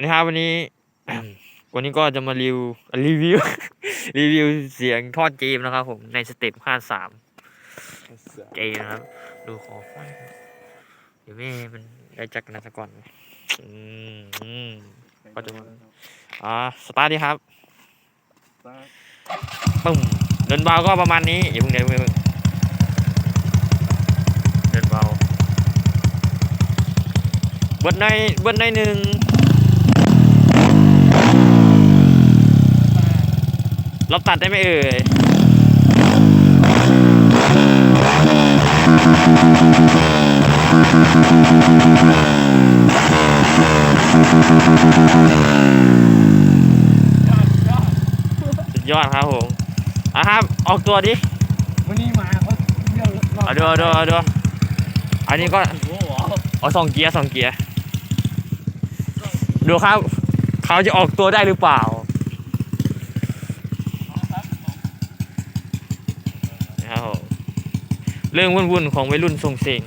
วันนี้ครับวันนี้ วันนี้ก็จะมารีวิวรีวิว รีวิวเสียงทอดเกมนะครับ ผมในสเต็ปห้าสามเกมนะครับ ดูขอไฟครับเดี๋ยวแม่มันได้จักรนันก่อนอืมอืมก็จะมาอ่าสตาร์ทดีครับปึ้มเดินเบาก็ประมาณนี้อย่าเพิ่งเดินเพิ่งเดินเบาเบิดในเบิดในหนึ่ง เราตัดได้ไหมเอ่ยสุดยอดครับผมอะครับ ออกตัวดิวันนี้มาเขาเที่ยวรอบเอาดูเอาดูเอาดูอันนี้ก็โอ้โหเอาสองเกียร์สองเกียร์ ดูครับ เขาจะออกตัวได้หรือเปล่านะครับผม เรื่องวุ่นๆของวัยรุ่นทรงเสียง